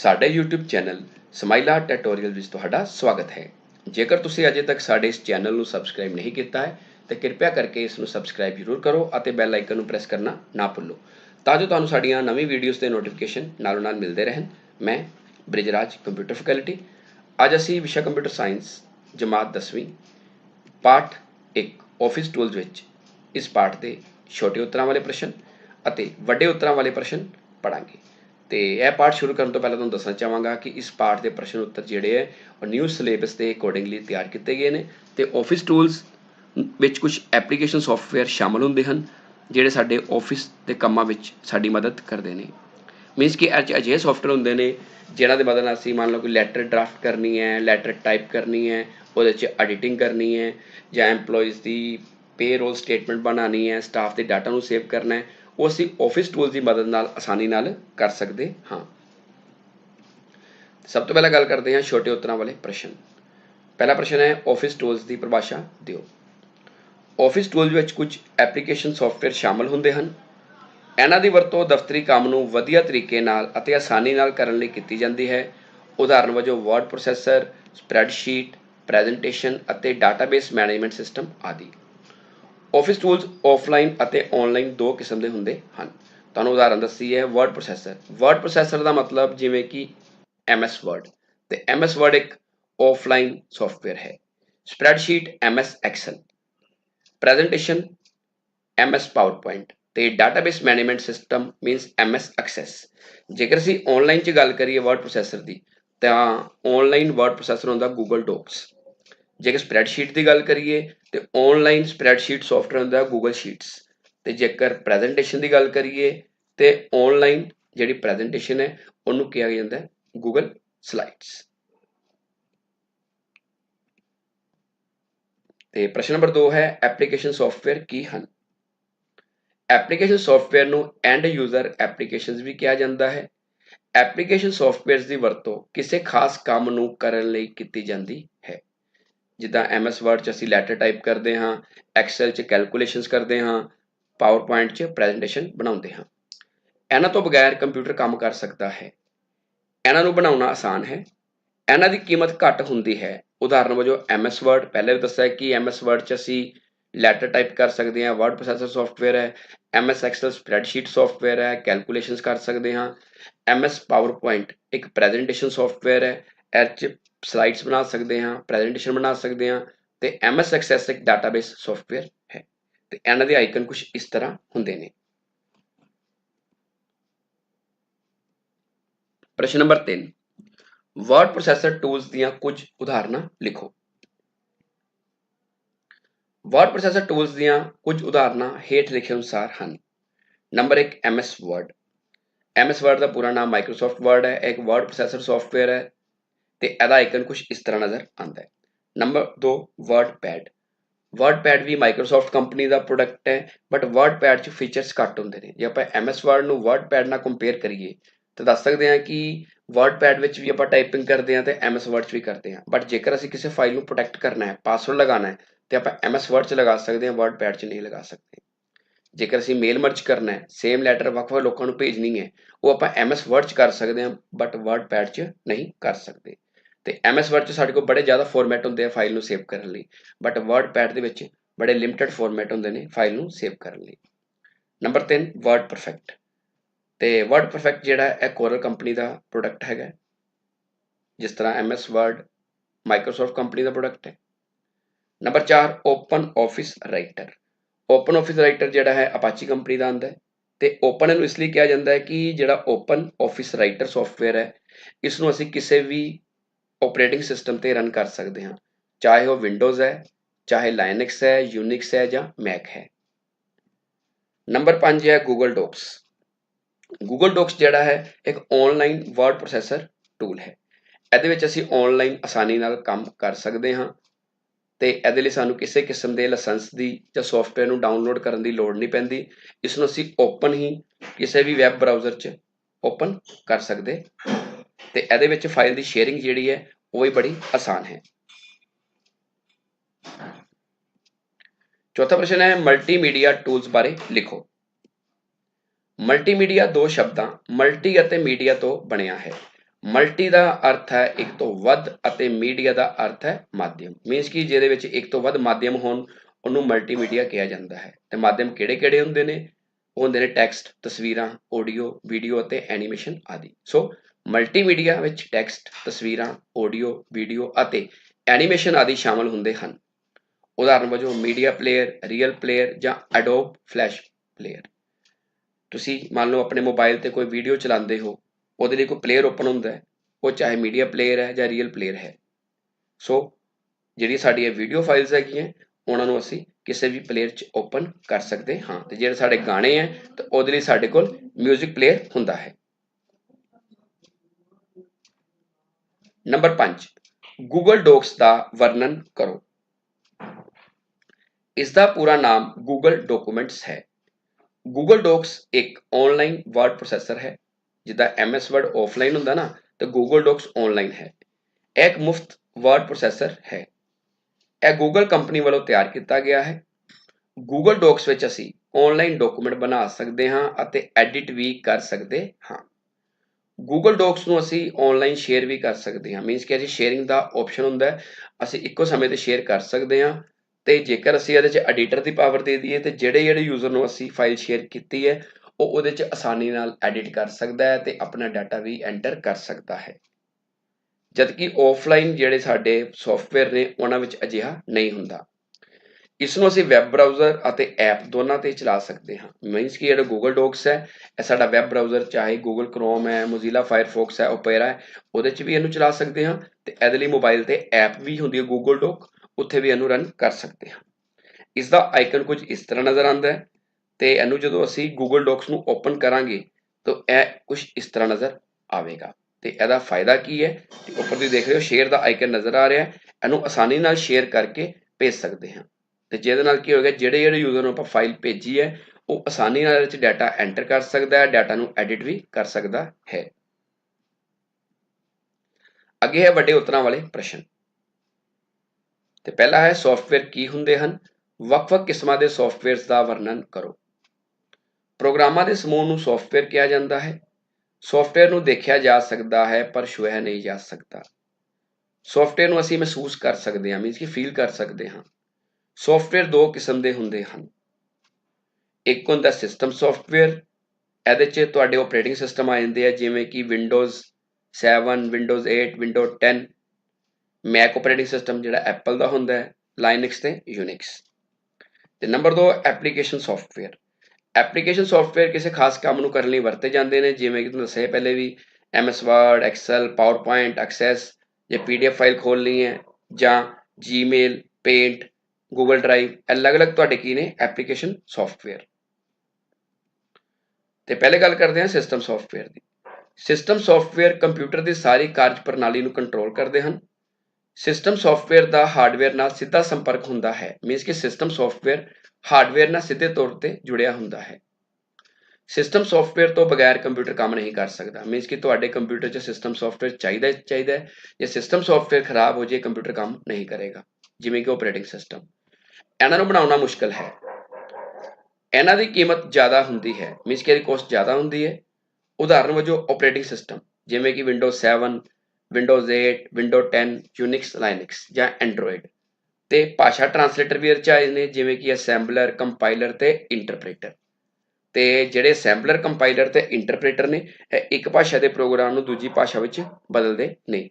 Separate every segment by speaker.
Speaker 1: ਸਾਡੇ YouTube channel ਸਮਾਈਲਾ tutorial ਵਿੱਚ ਤੁਹਾਡਾ ਸਵਾਗਤ ਹੈ। ਜੇਕਰ ਤੁਸੀਂ ਅਜੇ ਤੱਕ ਸਾਡੇ ਇਸ ਚੈਨਲ ਨੂੰ ਸਬਸਕ੍ਰਾਈਬ ਨਹੀਂ ਕੀਤਾ ਹੈ, ਤਾਂ ਕਿਰਪਾ ਕਰਕੇ ਇਸ ਨੂੰ ਸਬਸਕ੍ਰਾਈਬ ਜ਼ਰੂਰ ਕਰੋ ਅਤੇ ਬੈਲ ਆਈਕਨ ਨੂੰ ਪ੍ਰੈਸ ਕਰਨਾ ਨਾ ਭੁੱਲੋ। ਤਾਂ ਜੋ ਤੁਹਾਨੂੰ ਸਾਡੀਆਂ ਨਵੀਂ ਵੀਡੀਓਜ਼ ਦੇ ਨੋਟੀਫਿਕੇਸ਼ਨ ਨਾਲੋਂ ਨਾਲ ਮਿਲਦੇ ਰਹਿਣ, ਮੈਂ ਬ੍ਰਿਜਰਾਜ ਕੰਪਿਊਟਰ ਫੈਕਲਟੀ ਅੱਜ ਅਸੀਂ ਵਿਸ਼ਾ ਕੰਪਿਊਟਰ ਸਾਇੰਸ ਜਮਾਤ 10ਵੀਂ ਪਾਠ 1 ਆਫਿਸ ਟੂਲਸ ਵਿੱਚ ਇਸ ਪਾਠ ਦੇ ਛੋਟੇ ਉੱਤਰਾਂ ਵਾਲੇ ਪ੍ਰਸ਼ਨ ਅਤੇ ਵੱਡੇ ਉੱਤਰਾਂ ਵਾਲੇ ਪ੍ਰਸ਼ਨ ਪੜਾਂਗੇ ਤੇ ਇਹ ਪਾਠ ਸ਼ੁਰੂ ਕਰਨ ਤੋਂ ਪਹਿਲਾਂ ਤੁਹਾਨੂੰ ਦੱਸਣਾ ਚਾਹਾਂਗਾ ਕਿ ਇਸ ਪਾਠ ਦੇ ਪ੍ਰਸ਼ਨ ਉੱਤਰ ਜਿਹੜੇ ਹੈ, ਉਹ ਨਿਊ ਸਿਲੇਬਸ ਦੇ ਅਕੋਰਡਿੰਗਲੀ ਤਿਆਰ ਕੀਤੇ ਗਏ ਨੇ ਤੇ ਆਫਿਸ ਟੂਲਸ ਵਿੱਚ ਕੁਝ ਐਪਲੀਕੇਸ਼ਨ ਸੌਫਟਵੇਅਰ ਸ਼ਾਮਲ ਹੁੰਦੇ ਹਨ, ਜਿਹੜੇ ਸਾਡੇ ਆਫਿਸ ਦੇ ਕੰਮਾਂ ਵਿੱਚ ਸਾਡੀ ਮਦਦ ਕਰਦੇ ਨੇ। ਮੀਨਸ ਕਿ ਇਹ ਅਜਿਹੇ ਸੌਫਟਵੇਅਰ ਹੁੰਦੇ ਨੇ ਜਿਨ੍ਹਾਂ ਦੇ ਮਦਦ ਅਸੀਂ ਮੰਨ ਲਓ ਕਿ ਲੈਟਰ ਡਰਾਫਟ ਕਰਨੀ ਹੈ ਲੈਟਰ ਟਾਈਪ ਕਰਨੀ ਹੈ, ਉਹਦੇ 'ਚ ਐਡੀਟਿੰਗ ਕਰਨੀ ਹੈ ਜਾਂ EMPLOYEES ਦੀ ਪੇਰੋਲ ਸਟੇਟਮੈਂਟ ਬਣਾਉਣੀ ਹੈ ਸਟਾਫ ਦੇ ਡਾਟਾ ਨੂੰ ਸੇਵ ਕਰਨਾ ਹੈ ਉਹ ਅਸੀਂ ਆਫਿਸ ਟੂਲਸ ਦੀ ਮਦਦ ਨਾਲ, ਆਸਾਨੀ ਨਾਲ ਕਰ ਸਕਦੇ ਹਾਂ। ਸਭ ਤੋਂ ਪਹਿਲਾਂ ਗੱਲ ਕਰਦੇ ਹਾਂ ਛੋਟੇ ਉੱਤਰਾਂ ਵਾਲੇ ਪ੍ਰਸ਼ਨ। ਪਹਿਲਾ ਪ੍ਰਸ਼ਨ ਹੈ ਆਫਿਸ ਟੂਲਸ ਦੀ ਪਰਿਭਾਸ਼ਾ ਦਿਓ। ਆਫਿਸ ਟੂਲਸ ਵਿੱਚ ਕੁਝ ਐਪਲੀਕੇਸ਼ਨ ਸੌਫਟਵੇਅਰ ਸ਼ਾਮਲ ਹੁੰਦੇ ਹਨ। ਇਹਨਾਂ ਦੀ ਵਰਤੋਂ ਦਫ਼ਤਰੀ ਕੰਮ ਨੂੰ ਵਧੀਆ ਤਰੀਕੇ ਨਾਲ ਅਤੇ ਆਸਾਨੀ ਨਾਲ ਕਰਨ ਲਈ ਕੀਤੀ ਜਾਂਦੀ ਹੈ। ਉਦਾਹਰਨ ਵਜੋਂ ਵਰਡ ਪ੍ਰੋਸੈਸਰ ਸਪਰੈਡਸ਼ੀਟ ਪ੍ਰੈਜੈਂਟੇਸ਼ਨ ਅਤੇ ਡਾਟਾਬੇਸ ਮੈਨੇਜਮੈਂਟ ਸਿਸਟਮ ਆਦਿ। ਆਫਿਸ ਟੂਲਸ ਆਫਲਾਈਨ ਅਤੇ ਆਨਲਾਈਨ ਦੋ ਕਿਸਮ ਦੇ ਹੁੰਦੇ ਹਨ। ਤੁਹਾਨੂੰ ਉਦਾਹਰਨ ਦੱਸੀ ਹੈ ਵਰਡ ਪ੍ਰੋਸੈਸਰ ਵਰਡ ਪ੍ਰੋਸੈਸਰ ਦਾ ਮਤਲਬ ਜਿਵੇਂ ਕਿ MS Word ਤੇ MS Word ਇੱਕ ਆਫਲਾਈਨ ਸੌਫਟਵੇਅਰ ਹੈ। Spreadsheet MS Excel presentation MS PowerPoint ਤੇ database management system means MS Access ਜੇਕਰ ਅਸੀਂ ਆਨਲਾਈਨ 'ਚ ਗੱਲ ਕਰੀਏ ਵਰਡ ਪ੍ਰੋਸੈਸਰ ਦੀ, ਤਾਂ ਆਨਲਾਈਨ ਵਰਡ ਪ੍ਰੋਸੈਸਰ ਹੁੰਦਾ Google Docs ਜੇਕਰ ਸਪਰੈਡਸ਼ੀਟ ਦੀ ਗੱਲ ਕਰੀਏ, ਤੇ ਆਨਲਾਈਨ ਸਪਰੈਡਸ਼ੀਟ ਸੌਫਟਵੇਅਰ ਹੁੰਦਾ Google Sheets ਤੇ ਜੇਕਰ ਪ੍ਰੈਜੈਂਟੇਸ਼ਨ ਦੀ ਗੱਲ ਕਰੀਏ, ਤੇ ਆਨਲਾਈਨ ਜਿਹੜੀ ਪ੍ਰੈਜੈਂਟੇਸ਼ਨ ਹੈ, ਉਹਨੂੰ ਕਿਹਾ ਜਾਂਦਾ ਹੈ Google Slides ਤੇ ਪ੍ਰਸ਼ਨ ਨੰਬਰ 2 ਹੈ ਐਪਲੀਕੇਸ਼ਨ ਸੌਫਟਵੇਅਰ ਕੀ ਹਨ? ਐਪਲੀਕੇਸ਼ਨ ਸੌਫਟਵੇਅਰ ਨੂੰ ਐਂਡ ਯੂਜ਼ਰ ਐਪਲੀਕੇਸ਼ਨਸ ਵੀ ਕਿਹਾ ਜਾਂਦਾ ਹੈ। ਐਪਲੀਕੇਸ਼ਨ ਸੌਫਟਵੇਅਰਸ ਦੀ ਵਰਤੋਂ ਕਿਸੇ ਖਾਸ ਕੰਮ ਨੂੰ ਕਰਨ ਲਈ ਕੀਤੀ ਜਾਂਦੀ ਹੈ। ਜਿੱਦਾਂ MS ਵਰਡ 'ਚ ਅਸੀਂ ਲੈਟਰ ਟਾਈਪ ਕਰਦੇ ਹਾਂ, Excel 'ਚ ਕੈਲਕੂਲੇਸ਼ਨਸ ਕਰਦੇ ਹਾਂ, PowerPoint 'ਚ ਪ੍ਰੈਜੈਂਟੇਸ਼ਨ ਬਣਾਉਂਦੇ ਹਾਂ। ਇਹਨਾਂ ਤੋਂ ਬਗੈਰ ਕੰਪਿਊਟਰ ਕੰਮ ਕਰ ਸਕਦਾ ਹੈ। ਇਹਨਾਂ ਨੂੰ ਬਣਾਉਣਾ ਆਸਾਨ ਹੈ। ਇਹਨਾਂ ਦੀ ਕੀਮਤ ਘੱਟ ਹੁੰਦੀ ਹੈ। ਉਦਾਹਰਨ ਵਜੋਂ MS ਵਰਡ ਪਹਿਲੇ ਵੀ ਦੱਸਿਆ ਕਿ MS ਵਰਡ 'ਚ ਅਸੀਂ ਲੈਟਰ ਟਾਈਪ ਕਰ ਸਕਦੇ ਹਾਂ। ਵਰਡ ਪ੍ਰੋਸੈਸਰ ਸੌਫਟਵੇਅਰ ਹੈ। MS Excel ਸਪਰੈਡਸ਼ੀਟ ਸੌਫਟਵੇਅਰ ਹੈ। ਕੈਲਕੂਲੇਸ਼ਨਸ ਕਰ ਸਕਦੇ ਹਾਂ। MS PowerPoint ਇੱਕ ਪ੍ਰੈਜੈਂਟੇਸ਼ਨ ਸੌਫਟਵੇਅਰ ਹੈ। ਇਹ 'ਚ ਸਲਾਈਡਸ ਬਣਾ ਸਕਦੇ ਹਾਂ ਪ੍ਰੈਜੈਂਟੇਸ਼ਨ ਬਣਾ ਸਕਦੇ ਹਾਂ ਤੇ MS Access ਇੱਕ ਡਾਟਾਬੇਸ ਸੌਫਟਵੇਅਰ ਹੈ ਤੇ ਇਹਨਾਂ ਦੇ ਆਈਕਨ ਕੁਝ ਇਸ ਤਰ੍ਹਾਂ ਹੁੰਦੇ ਨੇ। ਪ੍ਰਸ਼ਨ ਨੰਬਰ 3 ਵਰਡ ਪ੍ਰੋਸੈਸਰ ਟੂਲਸ ਦੀਆਂ ਕੁਝ ਉਦਾਹਰਨਾਂ ਲਿਖੋ। ਵਰਡ ਪ੍ਰੋਸੈਸਰ ਟੂਲਸ ਦੀਆਂ ਕੁਝ ਉਦਾਹਰਨਾਂ ਹੇਠ ਲਿਖੇ ਅਨੁਸਾਰ ਹਨ। Number 1 MS Word MS Word ਦਾ ਪੂਰਾ ਨਾਮ Microsoft Word ਹੈ ਇੱਕ ਵਰਡ ਪ੍ਰੋਸੈਸਰ ਸੌਫਟਵੇਅਰ ਹੈ। ਤੇ ਇਹਦਾ ਆਈਕਨ ਕੁਝ ਇਸ ਤਰ੍ਹਾਂ ਨਜ਼ਰ ਆਉਂਦਾ ਹੈ। ਨੰਬਰ 2 WordPad WordPad ਵੀ Microsoft ਕੰਪਨੀ ਦਾ ਪ੍ਰੋਡਕਟ ਹੈ ਬਟ WordPad 'ਚ ਫੀਚਰਸ ਘੱਟ ਹੁੰਦੇ ਨੇ। ਜੇ ਆਪਾਂ MS ਵਰਡ ਨੂੰ WordPad ਨਾਲ ਕੰਪੇਅਰ ਕਰੀਏ, ਤਾਂ ਦੱਸ ਸਕਦੇ ਹਾਂ ਕਿ WordPad ਵਿੱਚ ਵੀ ਆਪਾਂ ਟਾਈਪਿੰਗ ਕਰਦੇ ਹਾਂ ਤੇ MS ਵਰਡ 'ਚ ਵੀ ਕਰਦੇ ਹਾਂ। ਬਟ ਜੇਕਰ ਅਸੀਂ ਕਿਸੇ ਫਾਈਲ ਨੂੰ ਪ੍ਰੋਟੈਕਟ ਕਰਨਾ ਹੈ ਪਾਸਵਰਡ ਲਗਾਉਣਾ ਹੈ, ਤੇ ਆਪਾਂ MS ਵਰਡ 'ਚ ਲਗਾ ਸਕਦੇ ਹਾਂ, WordPad 'ਚ ਨਹੀਂ ਲਗਾ ਸਕਦੇ। ਜੇਕਰ ਅਸੀਂ ਮੇਲ ਮਰਜ ਕਰਨਾ ਹੈ ਸੇਮ ਲੈਟਰ ਵੱਖ-ਵੱਖ ਲੋਕਾਂ ਨੂੰ ਭੇਜਣੀ ਹੈ, ਉਹ ਆਪਾਂ MS ਵਰਡ 'ਚ ਕਰ ਸਕਦੇ ਹਾਂ ਬਟ WordPad 'ਚ ਨਹੀਂ ਕਰ ਸਕਦੇ। ਤੇ MS Word 'ਚ ਸਾਡੇ ਕੋਲ ਬੜੇ ਜ਼ਿਆਦਾ ਫਾਰਮੈਟ ਹੁੰਦੇ ਆ ਫਾਈਲ ਨੂੰ ਸੇਵ ਕਰਨ ਲਈ ਬਟ WordPad ਦੇ ਵਿੱਚ ਬੜੇ ਲਿਮਟਿਡ ਫਾਰਮੈਟ ਹੁੰਦੇ ਨੇ ਫਾਈਲ ਨੂੰ ਸੇਵ ਕਰਨ ਲਈ। ਨੰਬਰ 3 WordPerfect ਤੇ ਪਰਫੈਕਟ ਜਿਹੜਾ ਹੈ ਕੋਰਲ ਕੰਪਨੀ ਦਾ ਪ੍ਰੋਡਕਟ ਹੈਗਾ। ਜਿਸ ਤਰ੍ਹਾਂ MS Word, Microsoft ਕੰਪਨੀ ਦਾ ਪ੍ਰੋਡਕਟ ਹੈ। Number 4 open Office writer open Office writer ਜਿਹੜਾ ਹੈ ਅਪਾਚੀ ਕੰਪਨੀ ਦਾ ਆਂਦਾ ਹੈ। ਤੇ ਓਪਨ ਇਹਨੂੰ ਇਸ ਲਈ ਕਿਹਾ ਜਾਂਦਾ ਹੈ ਕਿ ਜਿਹੜਾ ਓਪਨ Office ਰਾਈਟਰ ਸੌਫਟਵੇਅਰ ਹੈ ਇਸ ਨੂੰ ਅਸੀਂ ਕਿਸੇ ਵੀ ਆਪਰੇਟਿੰਗ ਸਿਸਟਮ ਤੇ ਰਨ ਕਰ ਸਕਦੇ ਹਾਂ। ਚਾਹੇ ਉਹ ਵਿੰਡੋਜ਼ ਹੈ, ਚਾਹੇ ਲਾਈਨਕਸ ਹੈ ਯੂਨਿਕਸ ਹੈ ਜਾਂ ਮੈਕ ਹੈ। ਨੰਬਰ 5 ਹੈ ਗੂਗਲ Docs ਗੂਗਲ Docs ਜਿਹੜਾ ਹੈ, ਇੱਕ ਆਨਲਾਈਨ ਵਰਡ ਪ੍ਰੋਸੈਸਰ ਟੂਲ ਹੈ। ਇਹਦੇ ਵਿੱਚ ਅਸੀਂ ਆਨਲਾਈਨ ਆਸਾਨੀ ਨਾਲ ਕੰਮ ਕਰ ਸਕਦੇ ਹਾਂ ਤੇ ਇਹਦੇ ਲਈ ਸਾਨੂੰ ਕਿਸੇ ਕਿਸਮ ਦੇ ਲਾਇਸੈਂਸ ਦੀ ਜਾਂ ਸੌਫਟਵੇਅਰ ਨੂੰ ਡਾਊਨਲੋਡ ਕਰਨ ਦੀ ਲੋੜ ਨਹੀਂ ਪੈਂਦੀ। ਇਸ ਨੂੰ ਅਸੀਂ ਓਪਨ ਹੀ ਕਿਸੇ ਵੀ ਵੈਬ ਬਰਾਊਜ਼ਰ 'ਚ ਓਪਨ ਕਰ ਸਕਦੇ ਤੇ ਇਹਦੇ ਵਿੱਚ ਫਾਈਲ ਦੀ ਸ਼ੇਅਰਿੰਗ ਜਿਹੜੀ ਹੈ, ਉਹ ਵੀ ਬੜੀ ਆਸਾਨ ਹੈ। ਚੌਥਾ ਪ੍ਰਸ਼ਨ ਹੈ ਮਲਟੀਮੀਡੀਆ ਟੂਲਸ ਬਾਰੇ ਲਿਖੋ। ਮਲਟੀਮੀਡੀਆ ਦੋ ਸ਼ਬਦਾਂ ਮਲਟੀ ਅਤੇ ਮੀਡੀਆ ਤੋਂ ਬਣਿਆ ਹੈ। ਮਲਟੀ ਦਾ ਅਰਥ ਹੈ ਇੱਕ ਤੋਂ ਵੱਧ ਅਤੇ ਮੀਡੀਆ ਦਾ ਅਰਥ ਹੈ ਮਾਧਿਅਮ। ਮੀਨਸ ਕਿ ਜਿਹਦੇ ਵਿੱਚ ਇੱਕ ਤੋਂ ਵੱਧ ਮਾਧਿਅਮ ਹੋਣ, ਉਹਨੂੰ ਮਲਟੀਮੀਡੀਆ ਕਿਹਾ ਜਾਂਦਾ ਹੈ। ਤੇ ਮਾਧਿਅਮ ਕਿਹੜੇ-ਕਿਹੜੇ ਹੁੰਦੇ ਨੇ? ਉਹ ਹੁੰਦੇ ਨੇ ਟੈਕਸਟ ਤਸਵੀਰਾਂ ਆਡੀਓ ਵੀਡੀਓ ਅਤੇ ਐਨੀਮੇਸ਼ਨ ਆਦਿ। ਸੋ ਮਲਟੀਮੀਡੀਆ ਵਿੱਚ ਟੈਕਸਟ, ਤਸਵੀਰਾਂ, ਆਡੀਓ, ਵੀਡੀਓ ਅਤੇ ਐਨੀਮੇਸ਼ਨ ਆਦਿ ਸ਼ਾਮਲ ਹੁੰਦੇ ਹਨ। ਉਦਾਹਰਨ ਵਜੋਂ, ਮੀਡੀਆ ਪਲੇਅਰ, ਰੀਅਲ ਪਲੇਅਰ ਜਾਂ ਐਡੋਬ ਫਲੈਸ਼ ਪਲੇਅਰ। ਤੁਸੀਂ ਮੰਨ ਲਓ ਆਪਣੇ ਮੋਬਾਈਲ ਤੇ ਕੋਈ ਵੀਡੀਓ ਚਲਾਉਂਦੇ ਹੋ, ਉਹਦੇ ਲਈ ਕੋਈ ਪਲੇਅਰ ਓਪਨ ਹੁੰਦਾ ਹੈ, ਉਹ ਚਾਹੇ ਮੀਡੀਆ ਪਲੇਅਰ ਹੈ ਜਾਂ ਰੀਅਲ ਪਲੇਅਰ ਹੈ। ਸੋ ਜਿਹੜੀ ਸਾਡੀ ਇਹ ਵੀਡੀਓ ਫਾਈਲਸ ਹੈਗੀਆਂ, ਉਹਨਾਂ ਨੂੰ ਅਸੀਂ ਕਿਸੇ ਵੀ ਪਲੇਅਰ 'ਚ ਓਪਨ ਕਰ ਸਕਦੇ ਹਾਂ। ਤੇ ਜਿਹੜੇ ਸਾਡੇ ਗਾਣੇ ਹੈ, ਤਾਂ ਉਹਦੇ ਲਈ ਸਾਡੇ ਕੋਲ 뮤직 ਪਲੇਅਰ ਹੁੰਦਾ ਹੈ। ਨੰਬਰ 5 ਗੂਗਲ ਡੌਕਸ ਦਾ ਵਰਣਨ ਕਰੋ। ਇਸ ਦਾ ਪੂਰਾ ਨਾਮ ਗੂਗਲ ਡਾਕੂਮੈਂਟਸ ਹੈ। ਗੂਗਲ ਡੌਕਸ ਇੱਕ ਆਨਲਾਈਨ ਵਰਡ ਪ੍ਰੋਸੈਸਰ ਹੈ। ਜਿੱਦਾਂ MS ਵਰਡ ਆਫਲਾਈਨ ਹੁੰਦਾ ਨਾ, ਤੇ ਗੂਗਲ ਡੌਕਸ ਆਨਲਾਈਨ ਹੈ। ਇਹ ਇੱਕ ਮੁਫਤ ਵਰਡ ਪ੍ਰੋਸੈਸਰ ਹੈ। ਇਹ ਗੂਗਲ ਕੰਪਨੀ ਵੱਲੋਂ ਤਿਆਰ ਕੀਤਾ ਗਿਆ ਹੈ। ਗੂਗਲ ਡੌਕਸ ਵਿੱਚ ਅਸੀਂ ਆਨਲਾਈਨ ਡਾਕੂਮੈਂਟ ਬਣਾ ਸਕਦੇ ਹਾਂ ਅਤੇ ਐਡਿਟ ਵੀ ਕਰ ਸਕਦੇ ਹਾਂ। ਗੂਗਲ ਡੌਕਸ ਨੂੰ ਅਸੀਂ ਆਨਲਾਈਨ ਸ਼ੇਅਰ ਵੀ ਕਰ ਸਕਦੇ ਹਾਂ। ਮੀਨਸ ਕਿ ਅਸੀਂ ਸ਼ੇਅਰਿੰਗ ਦਾ ਆਪਸ਼ਨ ਹੁੰਦਾ ਅਸੀਂ ਇੱਕੋ ਸਮੇਂ ਤੇ ਸ਼ੇਅਰ ਕਰ ਸਕਦੇ ਹਾਂ ਤੇ ਜੇਕਰ ਅਸੀਂ ਇਹਦੇ 'ਚ ਐਡੀਟਰ ਦੀ ਪਾਵਰ ਦੇ ਦਈਏ ਤੇ ਜਿਹੜੇ ਜਿਹੜੇ ਯੂਜ਼ਰ ਨੂੰ ਅਸੀਂ ਫਾਈਲ ਸ਼ੇਅਰ ਕੀਤੀ ਹੈ, ਉਹ ਉਹਦੇ 'ਚ ਆਸਾਨੀ ਨਾਲ ਐਡਿਟ ਕਰ ਸਕਦਾ ਹੈ ਤੇ ਆਪਣਾ ਡਾਟਾ ਵੀ ਐਂਟਰ ਕਰ ਸਕਦਾ ਹੈ। ਜਦਕਿ ਆਫਲਾਈਨ ਜਿਹੜੇ ਸਾਡੇ ਸੌਫਟਵੇਅਰ ਨੇ, ਉਹਨਾਂ ਵਿੱਚ ਅਜਿਹਾ ਨਹੀਂ ਹੁੰਦਾ। ਇਸ ਨੂੰ ਅਸੀਂ ਵੈਬ ਬਰਾਊਜ਼ਰ ਅਤੇ ਐਪ ਦੋਨਾਂ ਤੇ ਚਲਾ ਸਕਦੇ ਹਾਂ। ਮੀਨਸ ਕਿ ਜਿਹੜਾ ਗੂਗਲ ਡੌਕਸ ਹੈ, ਇਹ ਸਾਡਾ ਵੈਬ ਬਰਾਊਜ਼ਰ ਚਾਹੇ ਗੂਗਲ ਕ੍ਰੋਮ ਹੈ ਮੋਜ਼ਿਲਾ ਫਾਇਰਫੌਕਸ ਹੈ ਓਪੇਰਾ ਹੈ, ਉਹਦੇ 'ਚ ਵੀ ਇਹਨੂੰ ਚਲਾ ਸਕਦੇ ਹਾਂ ਤੇ ਇਹਦੇ ਲਈ ਮੋਬਾਈਲ ਤੇ ਐਪ ਵੀ ਹੁੰਦੀ ਹੈ ਗੂਗਲ ਡੌਕ ਉੱਥੇ ਵੀ ਇਹਨੂੰ ਰਨ ਕਰ ਸਕਦੇ ਹਾਂ। ਇਸ ਦਾ ਆਈਕਨ ਕੁਝ ਇਸ ਤਰ੍ਹਾਂ ਨਜ਼ਰ ਆਉਂਦਾ ਹੈ ਤੇ ਇਹਨੂੰ ਜਦੋਂ ਅਸੀਂ ਗੂਗਲ ਡੌਕਸ ਨੂੰ ਓਪਨ ਕਰਾਂਗੇ, ਤਾਂ ਇਹ ਕੁਝ ਇਸ ਤਰ੍ਹਾਂ ਨਜ਼ਰ ਆਵੇਗਾ। ਤੇ ਇਹਦਾ ਫਾਇਦਾ ਕੀ ਹੈ? ਉੱਪਰ ਤੁਸੀਂ ਦੇਖ ਰਹੇ ਹੋ ਸ਼ੇਅਰ ਦਾ ਆਈਕਨ ਨਜ਼ਰ ਆ ਰਿਹਾ ਹੈ। ਇਹਨੂੰ ਆਸਾਨੀ ਨਾਲ ਸ਼ੇਅਰ ਕਰਕੇ ਭੇਜ ਸਕਦੇ ਹਾਂ। ਤੇ ਜਿਹਦੇ ਨਾਲ ਕੀ ਹੋਏਗਾ, ਜਿਹੜੇ ਜਿਹੜੇ ਯੂਜ਼ਰ ਨੂੰ ਆਪਾਂ ਫਾਈਲ ਭੇਜੀ ਹੈ, ਉਹ ਆਸਾਨੀ ਨਾਲ ਵਿੱਚ ਡਾਟਾ ਐਂਟਰ ਕਰ ਸਕਦਾ ਹੈ ਡਾਟਾ ਨੂੰ ਐਡਿਟ ਵੀ ਕਰ ਸਕਦਾ ਹੈ। ਅੱਗੇ ਹੈ ਵੱਡੇ ਉਤਰਾਂ ਵਾਲੇ ਪ੍ਰਸ਼ਨ। ਤੇ ਪਹਿਲਾ ਹੈ ਸੌਫਟਵੇਅਰ ਕੀ ਹੁੰਦੇ ਹਨ? ਵੱਖ-ਵੱਖ ਕਿਸਮਾਂ ਦੇ ਸੌਫਟਵੇਅਰਸ ਦਾ ਵਰਣਨ ਕਰੋ। ਪ੍ਰੋਗਰਾਮਾਂ ਦੇ ਸਮੂਹ ਨੂੰ ਸੌਫਟਵੇਅਰ ਕਿਹਾ ਜਾਂਦਾ ਹੈ। ਸੌਫਟਵੇਅਰ ਨੂੰ ਦੇਖਿਆ ਜਾ ਸਕਦਾ ਹੈ, ਪਰ ਛੂਹਿਆ ਨਹੀਂ ਜਾ ਸਕਦਾ। ਸੌਫਟਵੇਅਰ ਨੂੰ ਅਸੀਂ ਮਹਿਸੂਸ ਕਰ ਸਕਦੇ ਹਾਂ ਮੀਨਸ ਕਿ ਫੀਲ ਕਰ ਸਕਦੇ ਹਾਂ। ਸੌਫਟਵੇਅਰ ਦੋ ਕਿਸਮ ਦੇ ਹੁੰਦੇ ਹਨ। ਇੱਕ ਹੁੰਦਾ ਸਿਸਟਮ ਸੌਫਟਵੇਅਰ ਇਹਦੇ 'ਚ ਤੁਹਾਡੇ ਆਪਰੇਟਿੰਗ ਸਿਸਟਮ ਆ ਜਾਂਦੇ ਆ, ਜਿਵੇਂ ਕਿ Windows 7 Windows 8 window 10 Mac operating system ਜਿਹੜਾ ਐਪਲ ਦਾ ਹੁੰਦਾ ਹੈ ਲਾਈਨਕਸ ਤੇ ਯੂਨਿਕਸ ਤੇ number 2 application software application software ਕਿਸੇ ਖਾਸ ਕੰਮ ਨੂੰ ਕਰਨ ਲਈ ਵਰਤੇ ਜਾਂਦੇ ਨੇ, ਜਿਵੇਂ ਕਿ ਤੁਹਾਨੂੰ ਦੱਸਿਆ ਪਹਿਲੇ ਵੀ, MS Word, Excel, PowerPoint, Access, ਜੇ PDF ਫਾਈਲ ਖੋਲਣੀ ਹੈ ਜਾਂ Gmail, Paint ਗੂਗਲ ਡਰਾਈਵ ਅਲੱਗ-ਅਲੱਗ ਤੁਹਾਡੇ ਕੀ ਨੇ? ਐਪਲੀਕੇਸ਼ਨ ਸੌਫਟਵੇਅਰ ਤੇ ਪਹਿਲੇ ਗੱਲ ਕਰਦੇ ਹਾਂ ਸਿਸਟਮ ਸੌਫਟਵੇਅਰ ਦੀ। ਸਿਸਟਮ ਸੌਫਟਵੇਅਰ ਕੰਪਿਊਟਰ ਦੀ ਸਾਰੀ ਕਾਰਜ ਪ੍ਰਣਾਲੀ ਨੂੰ ਕੰਟਰੋਲ ਕਰਦੇ ਹਨ। ਸਿਸਟਮ ਸੌਫਟਵੇਅਰ ਦਾ ਹਾਰਡਵੇਅਰ ਨਾਲ ਸਿੱਧਾ ਸੰਪਰਕ ਹੁੰਦਾ ਹੈ। ਮੀਨਸ ਕਿ ਸਿਸਟਮ ਸੌਫਟਵੇਅਰ ਹਾਰਡਵੇਅਰ ਨਾਲ ਸਿੱਧੇ ਤੌਰ ਤੇ ਜੁੜਿਆ ਹੁੰਦਾ ਹੈ। ਸਿਸਟਮ ਸੌਫਟਵੇਅਰ ਤੋਂ ਬਗੈਰ ਕੰਪਿਊਟਰ ਕੰਮ ਨਹੀਂ ਕਰ ਸਕਦਾ। ਮੀਨਸ ਕਿ ਤੁਹਾਡੇ ਕੰਪਿਊਟਰ 'ਚ ਸਿਸਟਮ ਸੌਫਟਵੇਅਰ ਚਾਹੀਦਾ ਚਾਹੀਦਾ ਹੈ। ਜੇ ਸਿਸਟਮ ਸੌਫਟਵੇਅਰ ਖਰਾਬ ਹੋ ਜੇ ਕੰਪਿਊਟਰ ਕੰਮ ਨਹੀਂ ਕਰੇਗਾ। ਜਿਵੇਂ ਕਿ ਆਪਰੇਟਿੰਗ ਸਿਸਟਮ ਇਹਨਾਂ ਨੂੰ ਬਣਾਉਣਾ ਮੁਸ਼ਕਲ ਹੈ। ਇਹਨਾਂ ਦੀ ਕੀਮਤ ਜ਼ਿਆਦਾ ਹੁੰਦੀ ਹੈ ਮੀਨਸ ਕਿ ਇਹਦੀ ਕੋਸਟ ਜ਼ਿਆਦਾ ਹੁੰਦੀ ਹੈ। ਉਦਾਹਰਨ ਵਜੋਂ ਆਪਰੇਟਿੰਗ ਸਿਸਟਮ ਜਿਵੇਂ ਕਿ Windows 7 Windows 8 window 10 Unix Linux ਜਾਂ ਐਂਡਰੋਇਡ ਤੇ ਭਾਸ਼ਾ ਟਰਾਂਸਲੇਟਰ ਵੀ ਇਹ ਨੇ, ਜਿਵੇਂ ਕਿ ਅਸੈਂਬਲਰ ਕੰਪਾਈਲਰ ਤੇ ਇੰਟਰਪ੍ਰੀਟਰ ਤੇ ਜਿਹੜੇ ਅਸੈਂਬਲਰ ਕੰਪਾਈਲਰ ਤੇ ਇੰਟਰਪ੍ਰੀਟਰ ਨੇ, ਇਹ ਇੱਕ ਭਾਸ਼ਾ ਦੇ ਪ੍ਰੋਗਰਾਮ ਨੂੰ ਦੂਜੀ ਭਾਸ਼ਾ ਵਿੱਚ ਬਦਲਦੇ ਨੇ।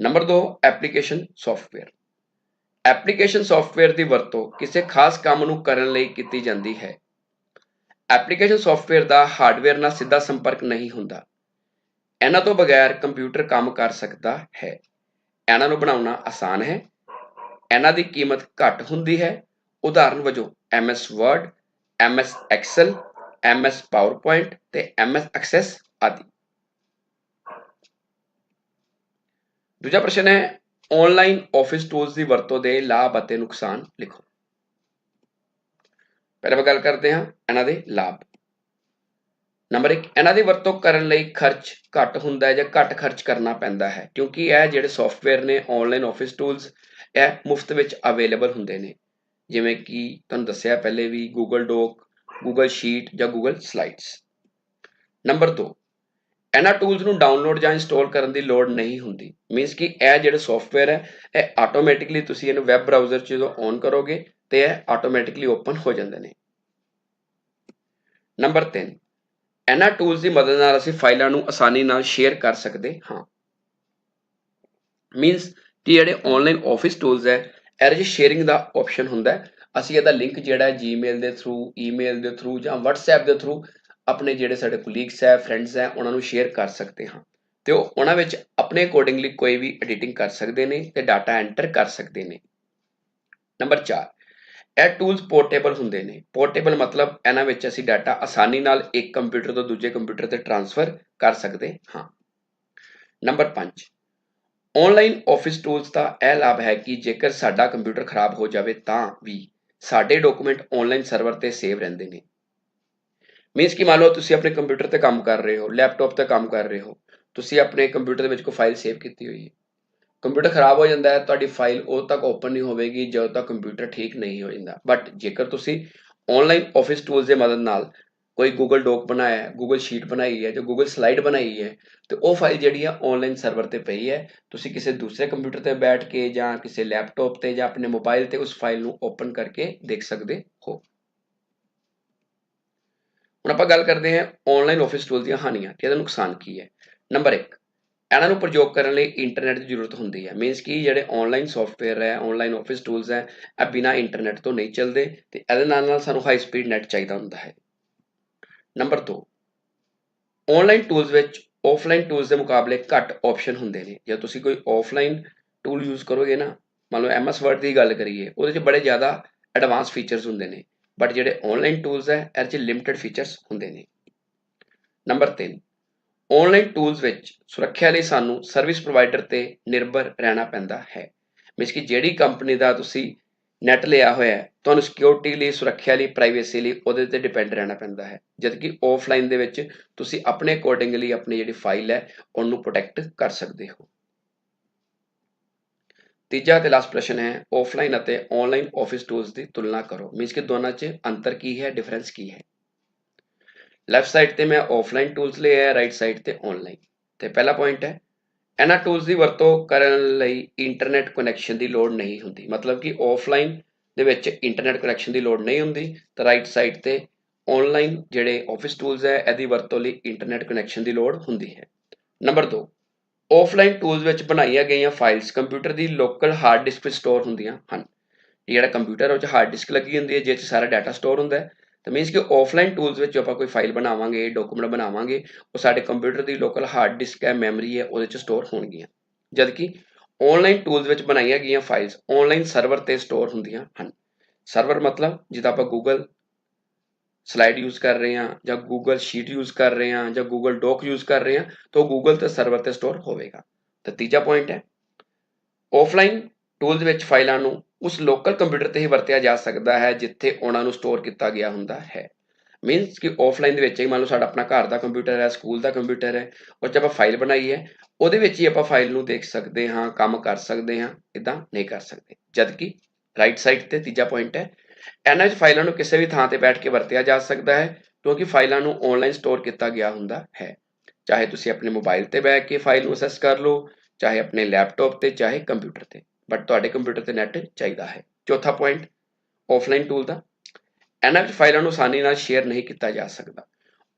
Speaker 1: Number 2 application software application software ਦੀ ਵਰਤੋਂ ਕਿਸੇ ਖਾਸ ਕੰਮ ਨੂੰ ਕਰਨ ਲਈ ਕੀਤੀ ਜਾਂਦੀ ਹੈ। ਐਪਲੀਕੇਸ਼ਨ ਸੌਫਟਵੇਅਰ ਦਾ ਹਾਰਡਵੇਅਰ ਨਾਲ ਸਿੱਧਾ ਸੰਪਰਕ ਨਹੀਂ ਹੁੰਦਾ। ਇਹਨਾਂ ਤੋਂ ਬਗੈਰ ਕੰਪਿਊਟਰ ਕੰਮ ਕਰ ਸਕਦਾ ਹੈ। ਇਹਨਾਂ ਨੂੰ ਬਣਾਉਣਾ ਆਸਾਨ ਹੈ। ਇਹਨਾਂ ਦੀ ਕੀਮਤ ਘੱਟ ਹੁੰਦੀ ਹੈ। ਉਦਾਹਰਨ ਵਜੋਂ MS Word, MS Excel, MS PowerPoint ਤੇ MS Access ਆਦਿ। ਦੂਜਾ ਪ੍ਰਸ਼ਨ ਹੈ ਆਨਲਾਈਨ ਆਫਿਸ ਟੂਲਸ ਦੀ ਵਰਤੋਂ ਦੇ ਲਾਭ ਅਤੇ ਨੁਕਸਾਨ ਲਿਖੋ। ਪਹਿਲਾਂ ਆਪਾਂ ਗੱਲ ਕਰਦੇ ਹਾਂ ਇਹਨਾਂ ਦੇ ਲਾਭ। ਨੰਬਰ 1 ਇਹਨਾਂ ਦੀ ਵਰਤੋਂ ਕਰਨ ਲਈ ਖਰਚ ਘੱਟ ਹੁੰਦਾ ਹੈ ਜਾਂ ਘੱਟ ਖਰਚ ਕਰਨਾ ਪੈਂਦਾ ਹੈ, ਕਿਉਂਕਿ ਇਹ ਜਿਹੜੇ ਸੌਫਟਵੇਅਰ ਨੇ ਆਨਲਾਈਨ ਆਫਿਸ ਟੂਲਸ ਇਹ ਮੁਫਤ ਵਿੱਚ ਅਵੇਲੇਬਲ ਹੁੰਦੇ ਨੇ। ਜਿਵੇਂ ਕਿ ਤੁਹਾਨੂੰ ਦੱਸਿਆ ਪਹਿਲੇ ਵੀ Google ਡੋਕ Google ਸ਼ੀਟ ਜਾਂ Google ਸਲਾਈਡਸ ਨੰਬਰ 2 ਇਹਨਾਂ ਟੂਲਸ ਨੂੰ ਡਾਊਨਲੋਡ ਜਾਂ ਇੰਸਟਾਲ ਕਰਨ ਦੀ ਲੋੜ ਨਹੀਂ ਹੁੰਦੀ। ਮੀਨਸ ਕਿ ਇਹ ਜਿਹੜੇ ਸੌਫਟਵੇਅਰ ਹੈ, ਇਹ ਆਟੋਮੈਟਿਕਲੀ ਤੁਸੀਂ ਇਹਨੂੰ ਵੈਬ ਬ੍ਰਾਊਜ਼ਰ 'ਚ ਜਦੋਂ ਔਨ ਕਰੋਗੇ ਤੇ ਇਹ ਆਟੋਮੈਟਿਕਲੀ ਓਪਨ ਹੋ ਜਾਂਦੇ ਨੇ। ਨੰਬਰ 3 ਇਹਨਾਂ ਟੂਲਸ ਦੀ ਮਦਦ ਨਾਲ ਅਸੀਂ ਫਾਈਲਾਂ ਨੂੰ ਆਸਾਨੀ ਨਾਲ ਸ਼ੇਅਰ ਕਰ ਸਕਦੇ ਹਾਂ। ਮੀਨਸ ਕਿ ਜਿਹੜੇ ਆਨਲਾਈਨ ਆਫਿਸ ਟੂਲਸ ਹੈ, ਇਹਦੇ 'ਚ ਸ਼ੇਅਰਿੰਗ ਦਾ ਆਪਸ਼ਨ ਹੁੰਦਾ ਹੈ। ਅਸੀਂ ਇਹਦਾ ਲਿੰਕ ਜਿਹੜਾ ਹੈ ਜੀਮੇਲ ਦੇ ਥਰੂ ਈਮੇਲ ਦੇ ਥਰੂ ਜਾਂ WhatsApp ਦੇ ਥਰੂ ਆਪਣੇ ਜਿਹੜੇ ਸਾਡੇ ਕੁਲੀਗਸ ਹੈ ਫਰੈਂਡਸ ਹੈ, ਉਹਨਾਂ ਨੂੰ ਸ਼ੇਅਰ ਕਰ ਸਕਦੇ ਹਾਂ। ਤੇ ਉਹ ਉਹਨਾਂ ਵਿੱਚ ਆਪਣੇ ਅਕੋਰਡਿੰਗਲੀ ਕੋਈ ਵੀ ਐਡੀਟਿੰਗ ਕਰ ਸਕਦੇ ਨੇ ਤੇ ਡਾਟਾ ਐਂਟਰ ਕਰ ਸਕਦੇ ਨੇ। ਨੰਬਰ 4 ਇਹ ਟੂਲਸ ਪੋਰਟੇਬਲ ਹੁੰਦੇ ਨੇ। ਪੋਰਟੇਬਲ ਮਤਲਬ ਇਹਨਾਂ ਵਿੱਚ ਅਸੀਂ ਡਾਟਾ ਆਸਾਨੀ ਨਾਲ ਇੱਕ ਕੰਪਿਊਟਰ ਤੋਂ ਦੂਜੇ ਕੰਪਿਊਟਰ ਤੇ ਟ੍ਰਾਂਸਫਰ ਕਰ ਸਕਦੇ ਹਾਂ। ਨੰਬਰ 5 ਆਨਲਾਈਨ ਆਫਿਸ ਟੂਲਸ ਦਾ ਇਹ ਲਾਭ ਹੈ ਕਿ ਜੇਕਰ ਸਾਡਾ ਕੰਪਿਊਟਰ ਖਰਾਬ ਹੋ ਜਾਵੇ ਤਾਂ ਵੀ ਸਾਡੇ ਡਾਕੂਮੈਂਟ ਆਨਲਾਈਨ ਸਰਵਰ ਤੇ ਸੇਵ ਰਹਿੰਦੇ ਨੇ। ਮੀਨਸ ਕਿ ਮੰਨ ਲਓ ਤੁਸੀਂ ਆਪਣੇ ਕੰਪਿਊਟਰ ਤੇ ਕੰਮ ਕਰ ਰਹੇ ਹੋ ਲੈਪਟਾਪ ਤੇ ਕੰਮ ਕਰ ਰਹੇ ਹੋ ਤੁਸੀਂ ਆਪਣੇ ਕੰਪਿਊਟਰ ਦੇ ਵਿੱਚ ਕੋਈ ਫਾਈਲ ਸੇਵ ਕੀਤੀ ਹੋਈ ਹੈ ਕੰਪਿਊਟਰ ਖਰਾਬ ਹੋ ਜਾਂਦਾ ਹੈ ਤੁਹਾਡੀ ਫਾਈਲ ਉਦੋਂ ਤੱਕ ਓਪਨ ਨਹੀਂ ਹੋਵੇਗੀ ਜਦੋਂ ਤੱਕ ਕੰਪਿਊਟਰ ਠੀਕ ਨਹੀਂ ਹੋ ਜਾਂਦਾ ਬਟ ਜੇਕਰ ਤੁਸੀਂ ਆਨਲਾਈਨ ਆਫਿਸ ਟੂਲਸ ਦੇ ਮਦਦ ਨਾਲ ਕੋਈ ਗੂਗਲ ਡੋਕ ਬਣਾਇਆ ਹੈ ਗੂਗਲ ਸ਼ੀਟ ਬਣਾਈ ਹੈ ਜੋ ਗੂਗਲ ਸਲਾਈਡ ਬਣਾਈ ਹੈ ਤੇ ਉਹ ਫਾਈਲ ਜਿਹੜੀ ਆ ਆਨਲਾਈਨ ਸਰਵਰ ਤੇ ਪਈ ਹੈ ਤੁਸੀਂ ਕਿਸੇ ਦੂਸਰੇ ਕੰਪਿਊਟਰ ਤੇ ਬੈਠ ਕੇ ਜਾਂ ਕਿਸੇ ਲੈਪਟਾਪ ਤੇ ਜਾਂ ਆਪਣੇ ਮੋਬਾਈਲ ਤੇ ਉਸ ਫਾਈਲ ਨੂੰ ਓਪਨ ਕਰਕੇ ਦੇਖ ਸਕਦੇ ਹੋ ਹੁਣ ਆਪਾਂ ਗੱਲ ਕਰਦੇ ਹਾਂ ਆਨਲਾਈਨ ਆਫਿਸ ਟੂਲ ਦੀਆਂ ਹਾਨੀਆਂ ਤੇ ਇਹਦਾ ਨੁਕਸਾਨ ਕੀ ਹੈ। ਨੰਬਰ 1 ਇਹਨਾਂ ਨੂੰ ਪ੍ਰਯੋਗ ਕਰਨ ਲਈ ਇੰਟਰਨੈਟ ਦੀ ਜ਼ਰੂਰਤ ਹੁੰਦੀ ਹੈ। ਮੀਨਸ ਕਿ ਜਿਹੜੇ ਆਨਲਾਈਨ ਸੌਫਟਵੇਅਰ ਹੈ ਆਨਲਾਈਨ ਆਫਿਸ ਟੂਲਸ ਹੈ, ਇਹ ਬਿਨਾ ਇੰਟਰਨੈਟ ਤੋਂ ਨਹੀਂ ਚੱਲਦੇ ਤੇ ਇਹਦੇ ਨਾਲ ਨਾਲ ਸਾਨੂੰ ਹਾਈ ਸਪੀਡ ਨੈਟ ਚਾਹੀਦਾ ਹੁੰਦਾ ਹੈ। ਨੰਬਰ 2 ਆਨਲਾਈਨ ਟੂਲਸ ਵਿੱਚ ਆਫਲਾਈਨ ਟੂਲਸ ਦੇ ਮੁਕਾਬਲੇ ਘੱਟ ਆਪਸ਼ਨ ਹੁੰਦੇ ਨੇ। ਜੇ ਤੁਸੀਂ ਕੋਈ ਆਫਲਾਈਨ ਟੂਲ ਯੂਜ਼ ਕਰੋਗੇ ਨਾ, ਮੰਨ ਲਓ ਐਮਐਸ ਵਰਡ ਦੀ ਗੱਲ ਕਰੀਏ, ਉਹਦੇ 'ਚ ਬੜੇ ਜ਼ਿਆਦਾ ਐਡਵਾਂਸ ਫੀਚਰਸ ਹੁੰਦੇ ਨੇ। ਬਟ ਜਿਹੜੇ ਆਨਲਾਈਨ ਟੂਲਸ ਹੈ, ਇਹਦੇ 'ਚ ਲਿਮਟਿਡ ਫੀਚਰਸ ਹੁੰਦੇ ਨੇ। ਨੰਬਰ 3 ਆਨਲਾਈਨ ਟੂਲਸ ਵਿੱਚ ਸੁਰੱਖਿਆ ਲਈ ਸਾਨੂੰ ਸਰਵਿਸ ਪ੍ਰੋਵਾਈਡਰ ਤੇ ਨਿਰਭਰ ਰਹਿਣਾ ਪੈਂਦਾ ਹੈ। ਮੀਨਸ ਕਿ ਜਿਹੜੀ ਕੰਪਨੀ ਦਾ ਤੁਸੀਂ ਨੈਟ ਲਿਆ ਹੋਇਆ ਹੈ, ਤੁਹਾਨੂੰ ਸਿਕਿਉਰਿਟੀ ਲਈ, ਸੁਰੱਖਿਆ ਲਈ ਪ੍ਰਾਈਵੇਸੀ ਲਈ ਉਹਦੇ ਤੇ ਡਿਪੈਂਡ ਰਹਿਣਾ ਪੈਂਦਾ ਹੈ। ਜਦ ਕਿ ਆਫਲਾਈਨ ਦੇ ਵਿੱਚ ਤੁਸੀਂ ਆਪਣੇ ਅਕੋਰਡਿੰਗਲੀ ਆਪਣੀ ਜਿਹੜੀ ਫਾਈਲ ਹੈ, ਉਹਨੂੰ ਪ੍ਰੋਟੈਕਟ ਕਰ ਸਕਦੇ ਹੋ। ਤੀਜਾ ਤੇ ਲਾਸਟ ਪ੍ਰਸ਼ਨ ਹੈ ਆਫਲਾਈਨ ਅਤੇ ਆਨਲਾਈਨ ਆਫਿਸ ਟੂਲਸ ਦੀ ਤੁਲਨਾ ਕਰੋ। ਮੀਨਸ ਕਿ ਦੋਨਾਂ 'ਚ ਅੰਤਰ ਕੀ ਹੈ ਡਿਫਰੈਂਸ ਕੀ ਹੈ? ਲੈਫਟ ਸਾਈਡ ਤੇ ਮੈਂ ਆਫਲਾਈਨ ਟੂਲਸ ਲਏ ਆ ਰਾਈਟ ਸਾਈਡ ਤੇ ਆਨਲਾਈਨ ਤੇ ਪਹਿਲਾ ਪੁਆਇੰਟ ਹੈ, ਇਹਨਾਂ ਟੂਲਸ ਦੀ ਵਰਤੋਂ ਕਰਨ ਲਈ ਇੰਟਰਨੈਟ ਕਨੈਕਸ਼ਨ ਦੀ ਲੋੜ ਨਹੀਂ ਹੁੰਦੀ। ਮਤਲਬ ਕਿ ਆਫਲਾਈਨ ਦੇ ਵਿੱਚ ਇੰਟਰਨੈਟ ਕਨੈਕਸ਼ਨ ਦੀ ਲੋੜ ਨਹੀਂ ਹੁੰਦੀ, ਤਾਂ ਰਾਈਟ ਸਾਈਡ ਤੇ ਆਨਲਾਈਨ ਜਿਹੜੇ ਆਫਿਸ ਟੂਲਸ ਹੈ, ਇਹਦੀ ਵਰਤੋਂ ਲਈ ਇੰਟਰਨੈਟ ਕਨੈਕਸ਼ਨ ਦੀ ਲੋੜ ਹੁੰਦੀ ਹੈ। ਨੰਬਰ 2 ਆਫਲਾਈਨ ਟੂਲਸ ਵਿੱਚ ਬਣਾਈਆਂ ਗਈਆਂ ਫਾਈਲਸ ਕੰਪਿਊਟਰ ਦੀ ਲੋਕਲ ਹਾਰਡ ਡਿਸਕ ਵਿੱਚ ਸਟੋਰ ਹੁੰਦੀਆਂ ਹਨ। ਜਿਹੜਾ ਕੰਪਿਊਟਰ ਉਹ 'ਚ ਹਾਰਡ ਡਿਸਕ ਲੱਗੀ ਹੁੰਦੀ ਹੈ ਜਿਸ 'ਚ ਸਾਰਾ ਡਾਟਾ ਸਟੋਰ ਹੁੰਦਾ ਹੈ। ਤਾਂ ਮੀਨਸ ਕਿ ਆਫਲਾਈਨ ਟੂਲਸ ਵਿੱਚ ਆਪਾਂ ਕੋਈ ਫਾਈਲ ਬਣਾਵਾਂਗੇ ਡਾਕੂਮੈਂਟ ਬਣਾਵਾਂਗੇ, ਉਹ ਸਾਡੇ ਕੰਪਿਊਟਰ ਦੀ ਲੋਕਲ ਹਾਰਡ ਡਿਸਕ ਹੈ ਮੈਮਰੀ ਹੈ, ਉਹਦੇ 'ਚ ਸਟੋਰ ਹੋਣਗੀਆਂ। ਜਦਕਿ ਆਨਲਾਈਨ ਟੂਲਸ ਵਿੱਚ ਬਣਾਈਆਂ ਗਈਆਂ ਫਾਈਲਸ ਆਨਲਾਈਨ ਸਰਵਰ ਤੇ ਸਟੋਰ ਹੁੰਦੀਆਂ ਹਨ। ਸਰਵਰ ਮਤਲਬ ਜਿੱਦਾਂ ਆਪਾਂ ਗੂਗਲ ਸਲਾਈਡ ਯੂਜ਼ ਕਰ ਰਹੇ ਹਾਂ ਜਾਂ ਗੂਗਲ ਸ਼ੀਟ ਯੂਜ਼ ਕਰ ਰਹੇ ਹਾਂ ਜਾਂ ਗੂਗਲ ਡਾਕ ਯੂਜ਼ ਕਰ ਰਹੇ ਹਾਂ ਤਾਂ ਗੂਗਲ ਤੇ ਸਰਵਰ ਤੇ ਸਟੋਰ ਹੋਵੇਗਾ ਤਾਂ ਤੀਜਾ ਪੁਆਇੰਟ ਹੈ ਆਫਲਾਈਨ ਟੂਲਸ ਵਿੱਚ ਫਾਈਲਾਂ ਨੂੰ ਉਸ ਲੋਕਲ ਕੰਪਿਊਟਰ ਤੇ ਹੀ ਵਰਤਿਆ ਜਾ ਸਕਦਾ ਹੈ ਜਿੱਥੇ ਉਹਨਾਂ ਨੂੰ ਸਟੋਰ ਕੀਤਾ ਗਿਆ ਹੁੰਦਾ ਹੈ ਮੀਨਸ ਕਿ ਆਫਲਾਈਨ ਦੇ ਵਿੱਚ ਹੀ ਮੰਨ ਲਓ ਸਾਡਾ ਆਪਣਾ ਘਰ ਦਾ ਕੰਪਿਊਟਰ ਹੈ ਸਕੂਲ ਦਾ ਕੰਪਿਊਟਰ ਹੈ ਉਹ 'ਚ ਆਪਾਂ ਫਾਈਲ ਬਣਾਈ ਹੈ ਉਹਦੇ ਵਿੱਚ ਹੀ ਆਪਾਂ ਫਾਈਲ ਨੂੰ ਦੇਖ ਸਕਦੇ ਹਾਂ ਕੰਮ ਕਰ ਸਕਦੇ ਹਾਂ ਇਦਾਂ ਨਹੀਂ ਕਰ ਸਕਦੇ ਜਦਕਿ ਰਾਈਟ ਸਾਈਡ ਤੇ ਤੀਜਾ ਪੁਆਇੰਟ ਹੈ ਇਹਨਾਂ ਵਿੱਚ ਫਾਈਲਾਂ ਨੂੰ ਕਿਸੇ ਵੀ ਥਾਂ ਤੇ ਬੈਠ ਕੇ ਵਰਤਿਆ ਜਾ ਸਕਦਾ ਹੈ, ਕਿਉਂਕਿ ਫਾਈਲਾਂ ਨੂੰ ਆਨਲਾਈਨ ਸਟੋਰ ਕੀਤਾ ਗਿਆ ਹੁੰਦਾ ਹੈ। ਚਾਹੇ ਤੁਸੀਂ ਆਪਣੇ ਮੋਬਾਈਲ ਤੇ ਬੈਠ ਕੇ ਫਾਈਲ ਨੂੰ ਅਸੈਸ ਕਰ ਲਓ, ਚਾਹੇ ਆਪਣੇ ਲੈਪਟਾਪ ਤੇ, ਚਾਹੇ ਕੰਪਿਊਟਰ ਤੇ। ਬਟ ਤੁਹਾਡੇ ਕੰਪਿਊਟਰ ਤੇ ਨੈਟ ਚਾਹੀਦਾ ਹੈ। ਚੌਥਾ ਪੁਆਇੰਟ ਆਫਲਾਈਨ ਟੂਲ ਦਾ। ਇਹਨਾਂ ਵਿੱਚ ਫਾਈਲਾਂ ਨੂੰ ਆਸਾਨੀ ਨਾਲ ਸ਼ੇਅਰ ਨਹੀਂ ਕੀਤਾ ਜਾ ਸਕਦਾ।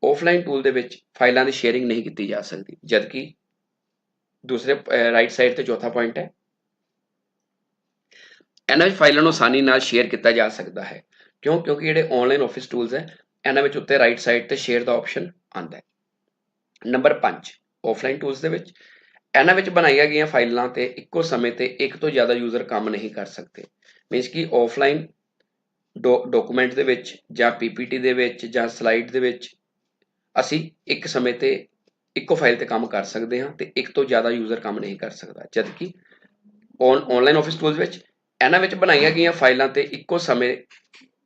Speaker 1: ਆਫਲਾਈਨ ਟੂਲ ਦੇ ਵਿੱਚ ਫਾਈਲਾਂ ਦੀ ਸ਼ੇਅਰਿੰਗ ਨਹੀਂ ਕੀਤੀ ਜਾ ਸਕਦੀ। ਜਦਕਿ ਦੂਸਰੇ ਰਾਈਟ ਸਾਈਡ ਤੇ ਚੌਥਾ ਪੁਆਇੰਟ ਹੈ ਇਹਨਾਂ ਵਿੱਚ ਫਾਈਲਾਂ ਨੂੰ ਆਸਾਨੀ ਨਾਲ ਸ਼ੇਅਰ ਕੀਤਾ ਜਾ ਸਕਦਾ ਹੈ। ਕਿਉਂ? ਕਿਉਂਕਿ ਜਿਹੜੇ ਆਨਲਾਈਨ ਆਫਿਸ ਟੂਲਸ ਹੈ, ਇਹਨਾਂ ਵਿੱਚ ਉੱਤੇ ਰਾਈਟ ਸਾਈਡ ਤੇ ਸ਼ੇਅਰ ਦਾ ਆਪਸ਼ਨ ਆਉਂਦਾ ਹੈ। ਨੰਬਰ 5 ਆਫਲਾਈਨ ਟੂਲਸ ਦੇ ਵਿੱਚ ਇਹਨਾਂ ਵਿੱਚ ਬਣਾਈਆਂ ਗਈਆਂ ਫਾਈਲਾਂ ਤੇ ਇੱਕੋ ਸਮੇਂ ਤੇ ਇੱਕ ਤੋਂ ਜ਼ਿਆਦਾ ਯੂਜ਼ਰ ਕੰਮ ਨਹੀਂ ਕਰ ਸਕਦੇ। ਮੀਨਸ ਕਿ ਆਫਲਾਈਨ ਡਾਕੂਮੈਂਟ ਦੇ ਵਿੱਚ ਜਾਂ ਪੀਪੀਟੀ ਦੇ ਵਿੱਚ ਜਾਂ ਸਲਾਈਡ ਦੇ ਵਿੱਚ ਅਸੀਂ ਇੱਕ ਸਮੇਂ ਤੇ ਇੱਕੋ ਫਾਈਲ ਤੇ ਕੰਮ ਕਰ ਸਕਦੇ ਹਾਂ ਤੇ ਇੱਕ ਤੋਂ ਜ਼ਿਆਦਾ ਯੂਜ਼ਰ ਕੰਮ ਨਹੀਂ ਕਰ ਸਕਦਾ। ਜਦਕਿ ਔਨ ਆਨਲਾਈਨ ਆਫਿਸ ਟੂਲਸ ਵਿੱਚ ਇਹਨਾਂ ਵਿੱਚ ਬਣਾਈਆਂ ਗਈਆਂ ਫਾਈਲਾਂ ਤੇ ਇੱਕੋ ਸਮੇਂ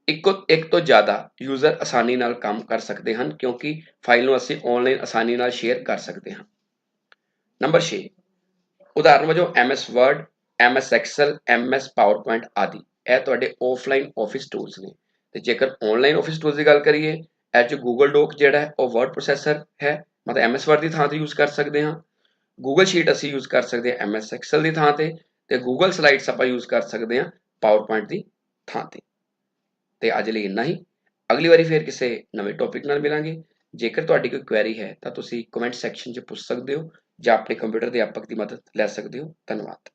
Speaker 1: ਇੱਕੋ, ਇੱਕ ਤੋਂ ਜ਼ਿਆਦਾ ਯੂਜ਼ਰ ਆਸਾਨੀ ਨਾਲ ਕੰਮ ਕਰ ਸਕਦੇ ਹਨ, ਕਿਉਂਕਿ ਫਾਈਲ ਨੂੰ ਅਸੀਂ ਆਨਲਾਈਨ ਆਸਾਨੀ ਨਾਲ ਸ਼ੇਅਰ ਕਰ ਸਕਦੇ ਹਾਂ। ਨੰਬਰ 6 ਉਦਾਹਰਨ ਵਜੋਂ MS Word, MS Excel, MS PowerPoint ਆਦਿ। ਇਹ ਤੁਹਾਡੇ ਆਫਲਾਈਨ ਆਫਿਸ ਟੂਲਸ ਨੇ। ਤੇ ਜੇਕਰ ਆਨਲਾਈਨ ਆਫਿਸ ਟੂਲਸ ਦੀ ਗੱਲ ਕਰੀਏ, ਇਹ ਚ Google Doc ਜਿਹੜਾ ਹੈ, ਉਹ ਵਰਡ ਪ੍ਰੋਸੈਸਰ ਹੈ, ਮਤਲਬ ਐਮਐਸ ਵਰਡ ਦੀ ਥਾਂ ਤੇ ਯੂਜ਼ ਕਰ ਸਕਦੇ ਹਾਂ। ਗੂਗਲ ਸ਼ੀਟ ਅਸੀਂ ਯੂਜ਼ ਕਰ ਸਕਦੇ ਹਾਂ ਐਮਐਸ ਐਕਸਲ ਦੀ ਥਾਂ ਤੇ। ਤੇ ਗੂਗਲ ਸਲਾਈਡਸ ਆਪਾਂ ਯੂਜ਼ ਕਰ ਸਕਦੇ ਹਾਂ ਪਾਵਰਪੁਆਇੰਟ ਦੀ ਥਾਂ ਤੇ। ਤੇ ਅੱਜ ਲਈ ਇੰਨਾ ਹੀ। ਅਗਲੀ ਵਾਰੀ ਫੇਰ ਕਿਸੇ ਨਵੇਂ ਟੌਪਿਕ ਨਾਲ ਮਿਲਾਂਗੇ। ਜੇਕਰ ਤੁਹਾਡੀ ਕੋਈ ਕੁਐਰੀ ਹੈ ਤਾਂ ਤੁਸੀਂ ਕਮੈਂਟ ਸੈਕਸ਼ਨ 'ਚ ਪੁੱਛ ਸਕਦੇ ਹੋ ਜਾਂ ਆਪਣੇ ਕੰਪਿਊਟਰ ਦੇ ਅਧਿਆਪਕ ਦੀ ਮਦਦ ਲੈ ਸਕਦੇ ਹੋ। ਧੰਨਵਾਦ।